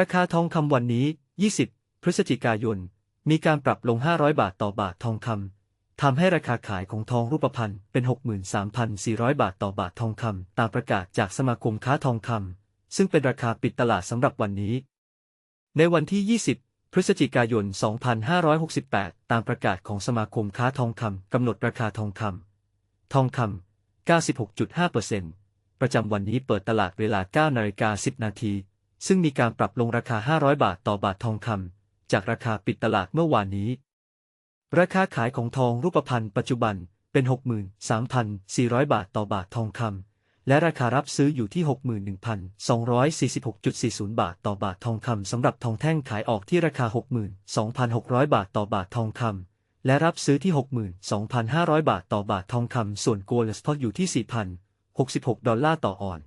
ราคาทองคำวันนี้ 20 พฤศจิกายน มีการปรับลง 500 บาทต่อบาททองคำ ทำให้ราคาขายของทองรูปพรรณเป็น 63,400 บาทต่อบาททองคำ ตามประกาศจากสมาคมค้าทองคำ ซึ่งเป็นราคาปิดตลาดสำหรับวันนี้ ในวันที่ 20 พฤศจิกายน 2568 ตามประกาศของสมาคมค้าทองคำกำหนดราคาทองคำ ทองคำ 96.5%ประจำวันนี้เปิดตลาดเวลา 9นาฬิกา10 นาที ซึ่งมีการปรับลงราคา 500 บาทต่อบาททองคำจากราคาปิดตลาดเมื่อวานนี้ ราคาขายของทองรูปพรรณปัจจุบันเป็น 63,400 บาทต่อบาททองคำและราคารับซื้ออยู่ที่ 61,246.40 บาทต่อบาททองคำสำหรับทองแท่งขายออกที่ราคา 62,600 บาทต่อบาททองคำและรับซื้อที่ 62,500 บาทต่อบาททองคำส่วนโกลด์สปอตอยู่ที่ 4,066 ดอลลาร์ต่อออน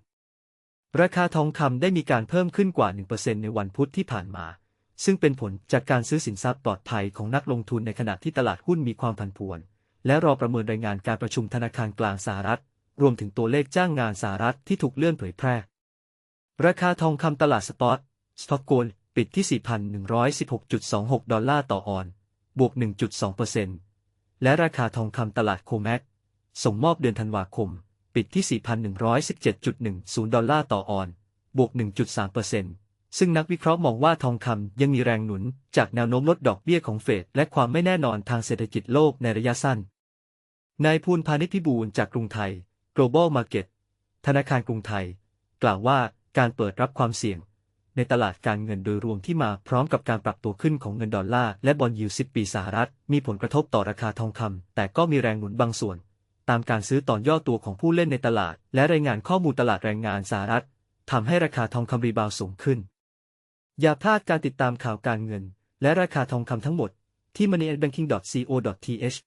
ราคาทองคำได้มีการเพิ่มขึ้นกว่า 1%ในวันพุธที่ผ่านมา ซึ่งเป็นผลจากการซื้อสินทรัพย์ปลอดภัยของนักลงทุนในขณะที่ตลาดหุ้นมีความผันผวน และรอประเมินรายงานการประชุมธนาคารกลางสหรัฐ รวมถึงตัวเลขจ้างงานสหรัฐที่ถูกเลื่อนเผยแพร่ ราคาทองคำตลาดสปอตสต็อกโกลด์ปิดที่ 4,116.26 ดอลลาร์ต่อออน บวก 1.2%และราคาทองคำตลาดโคแมกส่งมอบเดือนธันวาคม ปิดที่ 4,117.10 ดอลลาร์ต่อออน บวก 1.3%ซึ่งนักวิเคราะห์มองว่าทองคำยังมีแรงหนุน จากแนวโน้มลดดอกเบี้ยของเฟดและความไม่แน่นอนทางเศรษฐกิจโลกในระยะสั้น นายภูลพานิชพิบูลจากกรุงไทย global market ธนาคารกรุงไทย กล่าวว่าการเปิดรับความเสี่ยง ในตลาดการเงินโดยรวมที่มาพร้อมกับการปรับตัวขึ้นของเงินดอลลาร์และบอลยู10ปีสหรัฐ มีผลกระทบต่อราคาทองคำแต่ก็มีแรงหนุนบางส่วน ตามการซื้อต่อย่อตัวของผู้เล่นในตลาด และรายงานข้อมูลตลาดแรงงานสหรัฐทำให้ราคาทองคำรีบาวสูงขึ้น อย่าพลาดการติดตามข่าวการเงิน และราคาทองคำทั้งหมดที่ moneybanking.co.th